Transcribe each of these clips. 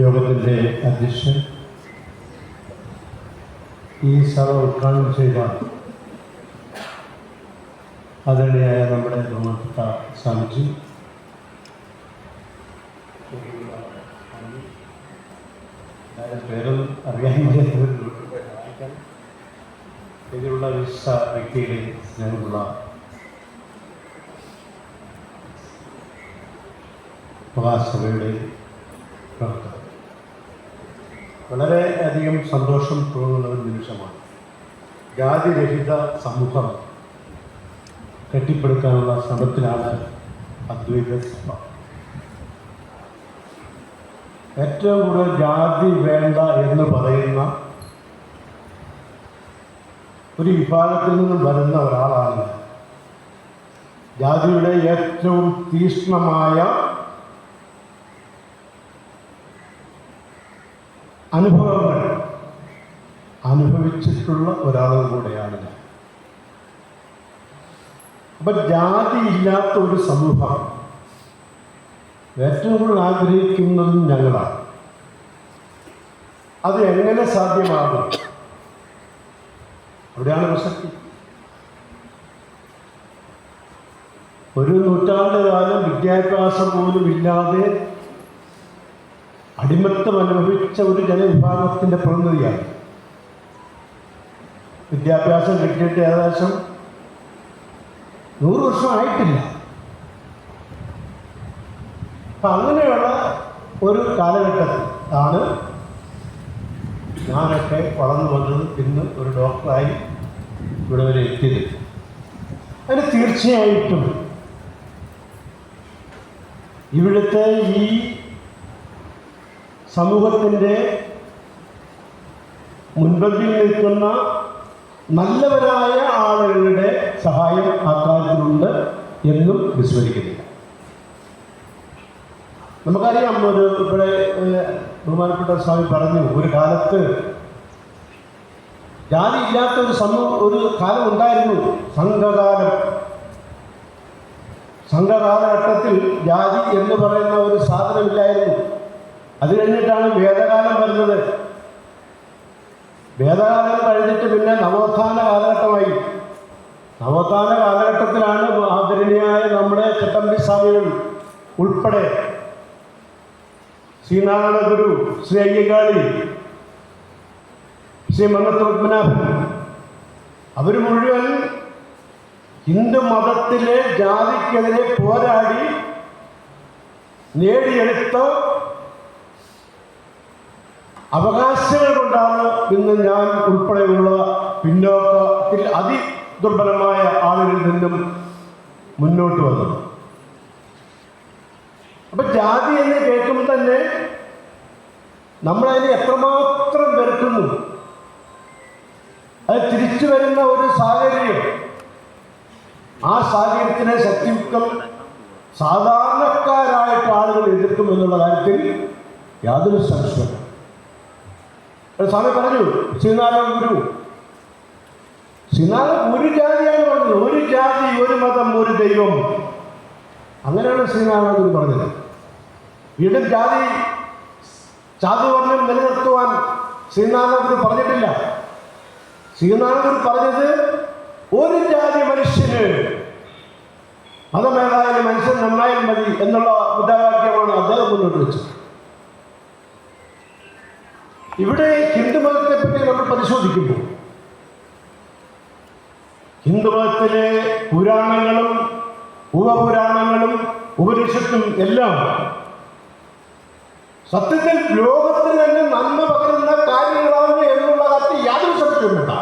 യോഗത്തിന്റെ അധ്യക്ഷൻ ഈ സഭ ഉദ്ഘാടനം ചെയ്ത ആദരണീയായ നമ്മുടെ ബഹുമാനപ്പെട്ട സ്വാമിജി. പേരും അറിയാൻ. ഇതിലുള്ള വിശിഷ്ട വ്യക്തികളെ സ്നേഹമുള്ള മഹാസഭയുടെ പ്രവർത്തകർ വളരെ അധികം സന്തോഷം തോന്നുന്ന ഒരു നിമിഷമാണ് ജാതിരഹിത സമൂഹം കെട്ടിപ്പടുക്കാനുള്ള ശ്രമത്തിലാണ് അദ്വൈത സഭ ഏറ്റവും കൂടുതൽ ജാതി വേണ്ട എന്ന് പറയുന്ന ഒരു വിഭാഗത്തിൽ നിന്നും വരുന്ന ഒരാളാണ്. ജാതിയുടെ ഏറ്റവും തീക്ഷ്ണമായ അനുഭവങ്ങൾ. അനുഭവിച്ചിട്ടുള്ള ഒരാളും കൂടെയാണ് ഞാൻ. അപ്പൊ ജാതി ഇല്ലാത്ത ഒരു സമൂഹം. ഏറ്റവും കൂടുതൽ ആഗ്രഹിക്കുന്നതും ഞങ്ങളാണ്. അത് എങ്ങനെ സാധ്യമാകും? അവിടെയാണ് പ്രസക്തി. ഒരു നൂറ്റാണ്ട് കാലം വിദ്യാഭ്യാസം പോലും ഇല്ലാതെ അടിമത്തം അനുഭവിച്ച ഒരു ജനവിഭാഗത്തിന്റെ പ്രതിനിധിയാണ്. വിദ്യാഭ്യാസം കിട്ടിയിട്ട് ഏകദേശം നൂറ് വർഷം ആയിട്ടില്ല അപ്പം അങ്ങനെയുള്ള ഒരു കാലഘട്ടത്തിൽ ആണ് ഞാനൊക്കെ വളർന്നു വന്നത് ഇന്ന് ഒരു ഡോക്ടറായി ഇവിടെ വരെ എത്തിയത്. അതിന് തീർച്ചയായിട്ടും ഇവിടുത്തെ ഈ സമൂഹത്തിന്റെ മുൻപന്തിയിൽ നിൽക്കുന്ന നല്ലവരായ ആളുകളുടെ സഹായം ആ കാര്യത്തിലുണ്ട് എന്നും വിസ്മരിക്കുന്നില്ല. നമുക്കറിയാം ഒരു ഇവിടെ ബഹുമാനപ്പെട്ട സ്വാമി പറഞ്ഞു ഒരു കാലത്ത് ജാതി ഇല്ലാത്ത ഒരു സമൂഹം ഒരു കാലം ഉണ്ടായിരുന്നു. സംഘകാലം. സംഘകാലഘട്ടത്തിൽ ജാതി എന്ന് പറയുന്ന ഒരു സാധനമില്ലായിരുന്നു. അത് കഴിഞ്ഞിട്ടാണ് വേദകാലം വരുന്നത്. വേദകാലം കഴിഞ്ഞിട്ട് പിന്നെ നവോത്ഥാന കാലഘട്ടമായി. നവോത്ഥാന കാലഘട്ടത്തിലാണ് ആദരണീയായ നമ്മുടെ ചട്ടമ്പി സ്വാമികൾ ഉൾപ്പെടെ ശ്രീനാരായണ ഗുരു ശ്രീ അയ്യങ്കാളി ശ്രീ മംഗത്തോത്മനാഭൻ അവർ മുഴുവൻ ഹിന്ദു മതത്തിലെ ജാതിക്കെതിരെ പോരാടി നേടിയെടുത്ത അവകാശങ്ങൾ കൊണ്ടാണ് ഇന്ന് ഞാൻ ഉൾപ്പെടെയുള്ള പിന്നോക്കത്തിൽ അതി ദുർബലമായ ആളുകളിൽ നിന്നും മുന്നോട്ട് വന്നത് അപ്പൊ ജാതി എന്ന് കേൾക്കുമ്പോൾ തന്നെ നമ്മളതിനെ എത്രമാത്രം വെറുക്കുന്നു? അത് തിരിച്ചു വരുന്ന ഒരു സാഹചര്യം. ആ സാഹചര്യത്തിനെ ശക്തിയുക്തം സാധാരണക്കാരായിട്ട് ആളുകൾ എതിർക്കും എന്നുള്ള കാര്യത്തിൽ യാതൊരു സംശയവും ഒരു സ്വാമി പറഞ്ഞു ശ്രീനാരായണ ഗുരു ശ്രീനാരായണ ഒരു ജാതിയാണ് പറഞ്ഞത്. ഒരു ജാതി ഒരു മതം ഒരു ദൈവം. അങ്ങനെയാണ് ശ്രീനാരായണ ഗുരു പറഞ്ഞത്. വീണ്ടും ജാതി ചാതുവർണം നിലനിർത്തുവാൻ ശ്രീനാരായണ ഗുരു പറഞ്ഞിട്ടില്ല. ശ്രീനാരായണ ഗുരു പറഞ്ഞത് ഒരു ജാതി മനുഷ്യന് മതമേതായാലും മനുഷ്യൻ നന്നായാലും മതി എന്നുള്ള മുദ്രാവാക്യമാണ് അദ്ദേഹം മുന്നോട്ട് വെച്ചത്. ഇവിടെ ഹിന്ദുമതത്തെ പറ്റി നമ്മൾ പരിശോധിക്കുമ്പോൾ ഹിന്ദുമതത്തിലെ പുരാണങ്ങളും ഉപപുരാണങ്ങളും ഉപനിഷത്തും എല്ലാം സത്യത്തിൽ ലോകത്തിന് തന്നെ നന്മ പകരുന്ന കാര്യങ്ങളാണ് എന്നുള്ള കാര്യത്തിൽ യാതൊരു സംശയവുമില്ല.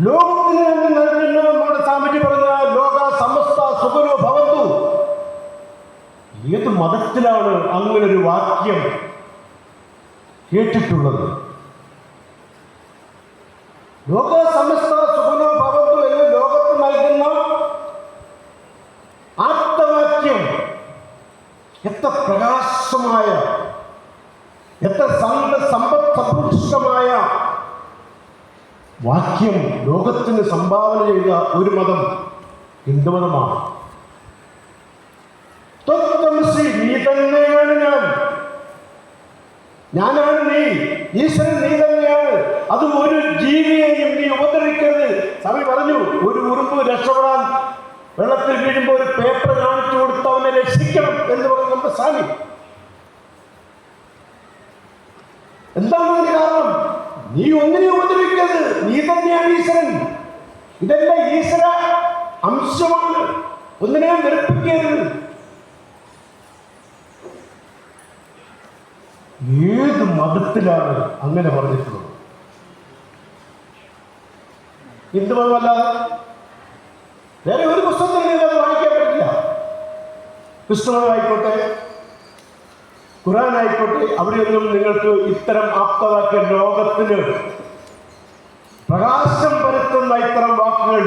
ലോകത്തിന് തന്നെ നൽകുന്ന നമ്മുടെ സ്വാമിജി പറഞ്ഞ ലോക സമസ്ത സുഖനോ ഭവന്തു ഏത് മതത്തിലാണ് അങ്ങനെ ഒരു വാക്യം കേട്ടിട്ടുള്ളത്? ലോക സമസ്ത സുഖനോ ഭവന്തു എന്ന് ലോകത്ത് നൽകുന്ന ആത്മവാക്യം എത്ര പ്രകാശമായ എത്ര സമ്പ സമ്പത്ത് വാക്യം ലോകത്തിന് സംഭാവന ചെയ്ത ഒരു മതം ഹിന്ദുമതമാണ്. ഞാനാണ് നീ. ഈശ്വരൻ നീ തന്നെയാണ്. അത് ഒരു ജീവിയെയും നീ ഉപദ്രവിക്കരുത്. സമി പറഞ്ഞു ഒരു ഉറുമ്പ് രക്ഷപ്പെടാൻ വെള്ളത്തിൽ വീഴുമ്പോൾ ഒരു പേപ്പർ കാണിച്ചു കൊടുത്ത് അവനെ രക്ഷിക്കണം എന്ന് പറഞ്ഞു നമ്മുടെ സ്വാമി. എന്താണ് കാരണം? നീ ഒന്നിനെ ഉപദ്രവിക്കരുത്. നീ തന്നെയാണ് ഈശ്വരൻ. ഇതെല്ലാം ഈശ്വര അംശമാണ്. ഒന്നിനെ വെറുപ്പിക്കരുത്. ഏത് മതത്തിലാണ് അങ്ങനെ പറഞ്ഞിട്ടുള്ളത്? ഹിന്ദുമതമല്ലാതെ വേറെ ഒരു പുസ്തകത്തിൽ നിങ്ങൾക്ക് വായിക്കാൻ പറ്റില്ല. ക്രിസ്തുമതമായിക്കോട്ടെ ഖുറാൻ ആയിക്കോട്ടെ അവിടെയൊന്നും നിങ്ങൾക്ക് ഇത്തരം ആപ്തവാക്യ ലോകത്തിന് പ്രകാശം പരത്തുന്ന ഇത്തരം വാക്കുകൾ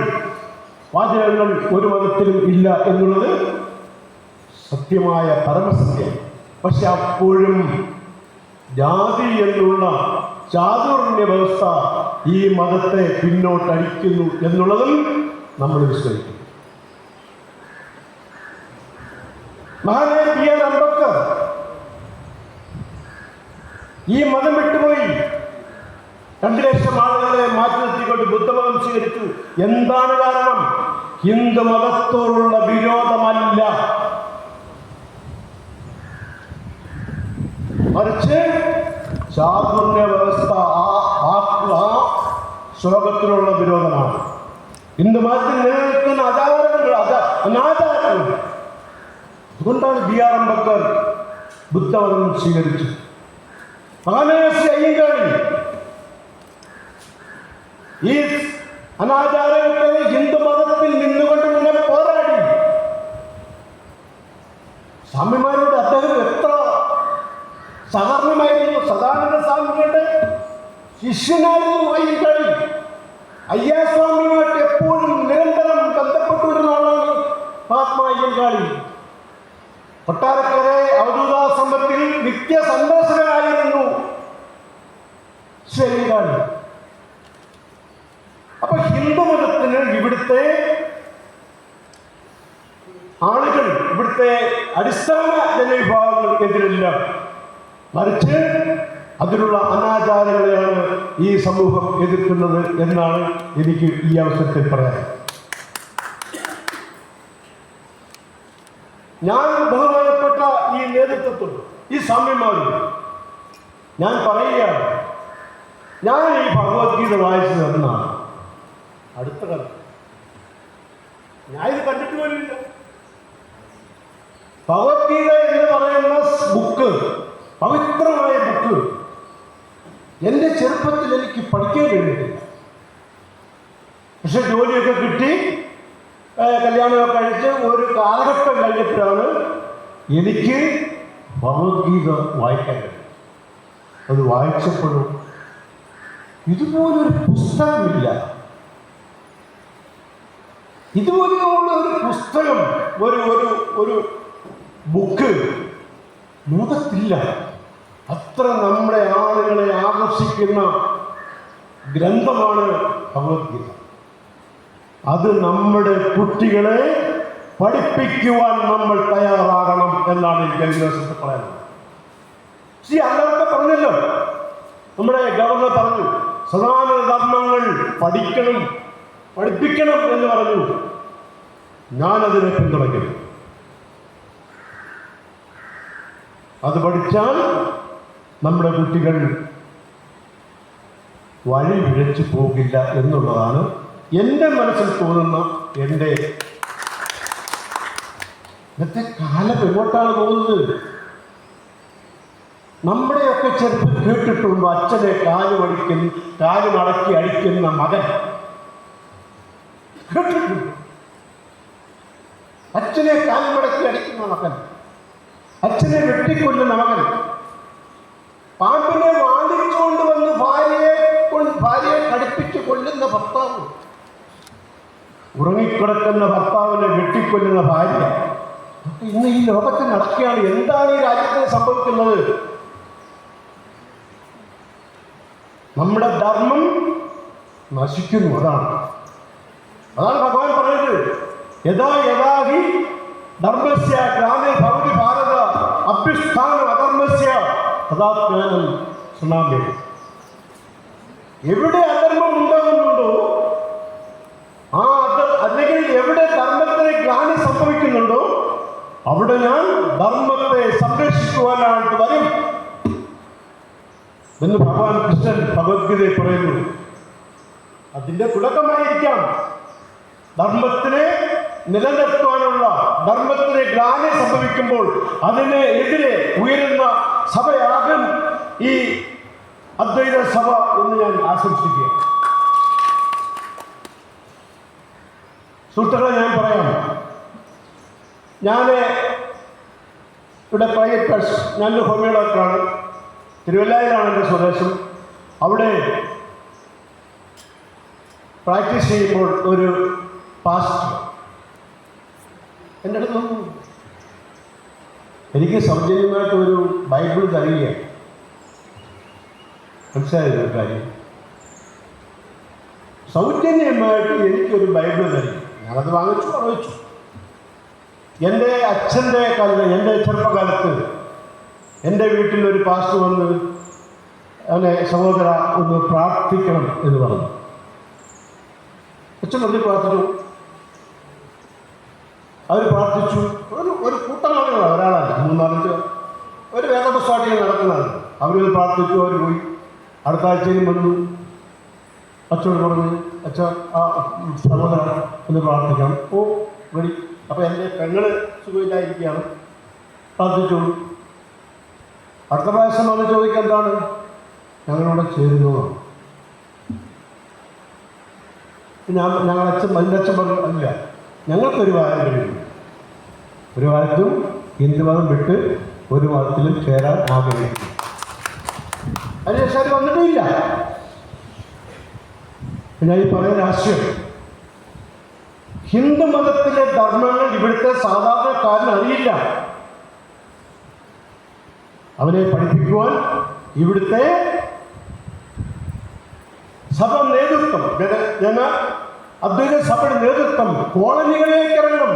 വാചകങ്ങൾ ഒരു മതത്തിലും ഇല്ല എന്നുള്ളത് സത്യമായ പരമസത്യം. പക്ഷെ അപ്പോഴും ജാതി എന്നുള്ള ചാതുർണ്യ വ്യവസ്ഥ ഈ മതത്തെ പിന്നോട്ടടിക്കുന്നു എന്നുള്ളതും നമ്മൾ വിശ്വസിക്കും മഹാനായ അംബേദ്കർ ഈ മതം വിട്ടുപോയി. രണ്ടു ലക്ഷം ആളുകളെ മാറ്റി നിർത്തിക്കൊണ്ട് ബുദ്ധമതം സ്വീകരിച്ചു. എന്താണ് കാരണം? ഹിന്ദു മതത്തോടുള്ള വിരോധമല്ല. മറിച്ച് ചാതുർണ്യ വ്യവസ്ഥ ആ വാക്ക് ആ ശ്ലോകത്തിലുള്ള വിരോധമാണ്. ഹിന്ദു മതത്തിൽ നിലനിൽക്കുന്ന അചാരങ്ങൾ അത അനാചാരങ്ങൾ അതുകൊണ്ടാണ് ബി ആർ അംബേദ്കർ ബുദ്ധമതം സ്വീകരിച്ചത്. മഹാനേശ്വരി അയ്യങ്കാളി ഈ അനാചാരങ്ങൾക്കെതിരെ ഹിന്ദു മതത്തിൽ നിന്നുകൊണ്ട് മുന്നേ പോരാടി. സ്വാമിമാരോട് അദ്ദേഹം എത്ര സഹകരണമായിരുന്നു സദാനന്ദ സ്വാമികളുടെ ശിഷ്യനായിരുന്നു അയ്യങ്കാളി അയ്യാസ്വാമിയുമായിട്ട് എപ്പോഴും നിരന്തരം ബന്ധപ്പെട്ടുവരുന്ന ആളാണ് മഹാത്മാ അയ്യങ്കാളി. കൊട്ടാരക്കര സമ്പത്തിൽ നിത്യ സന്ദർശകനായിരുന്നു ശരിയാണ് അപ്പൊ ഹിന്ദുമതത്തിന് ഇവിടുത്തെ ആളുകൾ ഇവിടുത്തെ അടിസ്ഥാന ജനവിഭാഗങ്ങൾക്കെതിരല്ല മറിച്ച് അതിനുള്ള അനാചാരങ്ങളെയാണ് ഈ സമൂഹം എതിർക്കുന്നത് എന്നാണ് എനിക്ക് ഈ അവസരത്തിൽ പറയാൻ. ഞാൻ ബഹുമാനപ്പെട്ട ഈ നേതൃത്വത്തോട് ഈ സാമ്യന്മാരും ഞാൻ പറയുകയാണ് ഞാൻ ഈ ഭഗവത്ഗീത വായിച്ചത് എന്നാണ്. അടുത്ത കാലം ഞാൻ ഇത് കണ്ടിട്ട് പോലും ഭഗവത്ഗീത എന്ന് പറയുന്ന ബുക്ക് പവിത്രമായ ബുക്ക്. എന്റെ ചെറുപ്പത്തിൽ എനിക്ക് പഠിക്കാൻ കഴിഞ്ഞിട്ടില്ല. പക്ഷെ ജോലിയൊക്കെ കിട്ടി. കല്യാണമൊക്കെ കഴിച്ച് ഒരു കാലഘട്ടം കഴിഞ്ഞിട്ടാണ് എനിക്ക് ഭഗവത്ഗീത വായിക്കാൻ കഴിഞ്ഞത് അത് വായിച്ചപ്പോഴും ഇതുപോലൊരു പുസ്തകമില്ല. ഇതുപോലെയുള്ള ഒരു പുസ്തകം ഒരു ഒരു ഒരു ബുക്ക് ലോകത്തില്ല അത്ര നമ്മുടെ ആളുകളെ ആകർഷിക്കുന്ന ഗ്രന്ഥമാണ് ഭഗവത്ഗീത. അത് നമ്മുടെ കുട്ടികളെ പഠിപ്പിക്കുവാൻ നമ്മൾ തയ്യാറാകണം എന്നാണ് എനിക്ക് ഈ പറയുന്നത്. ശ്രീ അല്ലാത്ത പറഞ്ഞല്ലോ. നമ്മുടെ ഗവർണർ പറഞ്ഞു സനാതന ധർമ്മങ്ങൾ പഠിക്കണം പഠിപ്പിക്കണം എന്ന് പറഞ്ഞു. ഞാനതിനെ പിന്തുണയ്ക്കുന്നു. അത് പഠിച്ചാൽ നമ്മുടെ കുട്ടികൾ വഴി വിഴച്ചു പോകില്ല എന്നുള്ളതാണ് എന്റെ മനസ്സിൽ തോന്നുന്ന എന്റെ ഇന്നത്തെ കാലം എങ്ങോട്ടാണ് പോകുന്നത്? നമ്മുടെയൊക്കെ ചെറുപ്പം കേട്ടിട്ടുണ്ട് അച്ഛനെ കാൽ കാലുമടക്കി കാൽ മടക്കി അടിക്കുന്ന മകൻ. കേട്ടിട്ടുണ്ട്? അച്ഛനെ കാലുമടക്കി അടിക്കുന്ന മകൻ. അച്ഛനെ വെട്ടിക്കൊല്ലുന്ന മകൻ. പാമ്പിനെ വാങ്ങിച്ചുകൊണ്ട് വന്ന് ഭാര്യയെ ഭാര്യയെ കടുപ്പിച്ച് കൊല്ലുന്ന ഭർത്താവ്. ഉറങ്ങിക്കിടക്കുന്ന ഭർത്താവിനെ വെട്ടിക്കൊല്ലുന്ന ഭാര്യ. ഇന്ന് ഈ ലോകത്തിൽ നടക്കുകയാണ്. എന്താണ് ഈ രാജ്യത്തിന് സംഭവിക്കുന്നത്? നമ്മുടെ ധർമ്മം നശിക്കുന്നു. അതാണ്. അതാണ് ഭഗവാൻ പറയുന്നത്. യഥാ യഥാഹി ധർമ്മസ്യ ഗ്രാമേ ഭവതി ഭാരത അഭ്യുസ്ഥാന അധർമ്മസ്യ തഥാജ്ഞാനം സുനാമി എവിടെ അധർമ്മം ഉണ്ടാകുന്നുണ്ടോ ആ അല്ലെങ്കിൽ എവിടെ ധർമ്മത്തിന് ഗ്ലാനി സംഭവിക്കുന്നുണ്ടോ അവിടെ ഞാൻ ധർമ്മത്തെ സംരക്ഷിക്കുവാനായിട്ട് വരും എന്ന് ഭഗവാൻ കൃഷ്ണൻ ഭഗവത്ഗീതയിൽ പറയുന്നു. അതിന്റെ തുടക്കമായിരിക്കാം. ധർമ്മത്തിനെ നിലനിർത്തുവാനുള്ള ധർമ്മത്തിന് ഗ്ലാനി സംഭവിക്കുമ്പോൾ അതിന് എതിരെ ഉയരുന്ന സഭയാകും ഈ അദ്വൈത സഭ എന്ന് ഞാൻ ആശംസിക്കുക. സുഹൃത്തുക്കളെ ഞാൻ പറയാം. ഞാൻ ഇവിടെ പ്രൈവറ്റ് പേഴ്സൺ ഞാനൊരു ഹോമിയോ തിരുവല്ലായിലാണ് എന്റെ സ്വദേശം. അവിടെ പ്രാക്ടീസ് ചെയ്യുമ്പോൾ ഒരു പാസ്റ്റർ എന്റെ അടുത്ത് വന്നു. എനിക്ക് സൗജന്യമായിട്ട് ഒരു ബൈബിൾ തരികയാണ്. മനസ്സിലായില്ല കാര്യം? സൗജന്യമായിട്ട് എനിക്കൊരു ബൈബിൾ തരും. ഞാനത് വാങ്ങിച്ചു വാങ്ങിച്ചു. എന്റെ അച്ഛന്റെ കാലത്ത് എന്റെ ചെറുപ്പകാലത്ത് എന്റെ വീട്ടിൽ ഒരു പാസ്റ്റർ വന്ന് അവനെ സഹോദര ഒന്ന് പ്രാർത്ഥിക്കണം എന്ന് പറഞ്ഞു. അച്ഛൻ ഒന്ന് പ്രാർത്ഥിച്ചു അവർ പ്രാർത്ഥിച്ചു. ഒരു ഒരു കൂട്ടം ആളുകളാണ് ഒരാളാണ് മൂന്നാലഞ്ച് ഒരു വേദപുസ്തകത്തിൽ നടക്കുന്നതാണ് അവരത് പ്രാർത്ഥിച്ചു അവർ പോയി. അടുത്ത ആഴ്ചയിലും വന്നു. അച്ഛനോട് പറഞ്ഞു അച്ഛ ആ സഹോദരൻ ഒന്ന് പ്രാർത്ഥിക്കണം. ഓ വഴി അപ്പോൾ എന്റെ പെങ്ങൾ സുഖമില്ലായിരിക്കുകയാണ്. പ്രാർത്ഥിച്ചോളൂ. അടുത്ത പ്രാവശ്യം വന്ന് ചോദിക്കുക എന്താണ്? ഞങ്ങളിവിടെ ചേരുന്നതാണ് ഞാൻ ഞങ്ങളച്ഛൻ എന്റെ അച്ഛൻ പറഞ്ഞു അല്ല ഞങ്ങൾക്കൊരു വാരം കഴിയും. ഒരു വാരത്തും ഹിന്ദുമതം വിട്ട് ഒരു മതത്തിലും ചേരാൻ ആഗ്രഹിക്കും അതിനുശേഷം അത് വന്നിട്ടില്ല. ഞാൻ ഈ പറയുന്ന ആശയം ഹിന്ദു മതത്തിലെ ധർമ്മങ്ങൾ ഇവിടുത്തെ സാധാരണക്കാരന് അറിയില്ല. അവനെ പഠിപ്പിക്കുവാൻ ഇവിടുത്തെ സഭ നേതൃത്വം ജന അദ്വൈത സഭയുടെ നേതൃത്വം കോളനികളിലേക്ക് ഇറങ്ങണം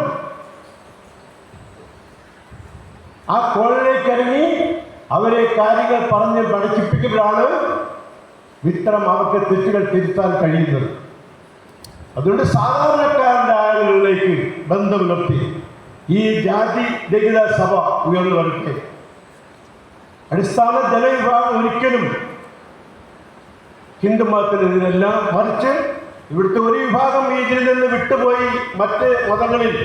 ആ കോളനിയിലേക്ക് ഇറങ്ങി അവരെ കാര്യങ്ങൾ പറഞ്ഞ് പഠിപ്പിക്കുമ്പോഴാണ് ഇത്തരം അവർക്ക് തെറ്റുകൾ തിരുത്താൻ കഴിയുന്നത്. അതുകൊണ്ട് സാധാരണക്കാരുടെ ആളുകളിലേക്ക് ബന്ധം നിർത്തി ഈ ജാതി രഹിത സഭ ഉയർന്നു വരട്ടെ. അടിസ്ഥാന ജനവിഭാഗം ഒരിക്കലും ഹിന്ദു മതത്തിനെതിരെല്ലാം മറിച്ച് ഇവിടുത്തെ ഒരു വിഭാഗം ഇതിൽ നിന്ന് വിട്ടുപോയി മറ്റ് മതങ്ങളിൽ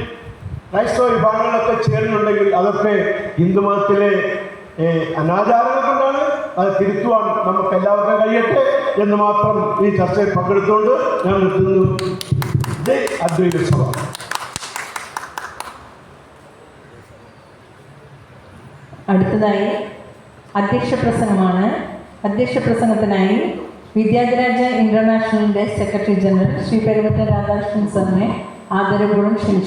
ക്രൈസ്തവ വിഭാഗങ്ങളൊക്കെ ചേരുന്നുണ്ടെങ്കിൽ അതൊക്കെ ഹിന്ദുമതത്തിലെ അനാചാരങ്ങൾ കൊണ്ടാണ് അത് തിരുത്തുവാൻ നമുക്ക് എല്ലാവർക്കും കഴിയട്ടെ എന്ന് മാത്രം ഈ ചർച്ചയിൽ പങ്കെടുത്തുകൊണ്ട് ഞാൻ നിർത്തുന്നു. അദ്വൈത സഭ. അടുത്തതായി അധ്യക്ഷ പ്രസംഗമാണ്. അധ്യക്ഷ പ്രസംഗത്തിനായി വിദ്യാധിരാജ ഇന്റർനാഷണലിന്റെ സെക്രട്ടറി ജനറൽ ശ്രീ പെരുമറ്റ രാധാകൃഷ്ണൻ സാറിനെ ആദരപൂർവം ക്ഷണിച്ചു.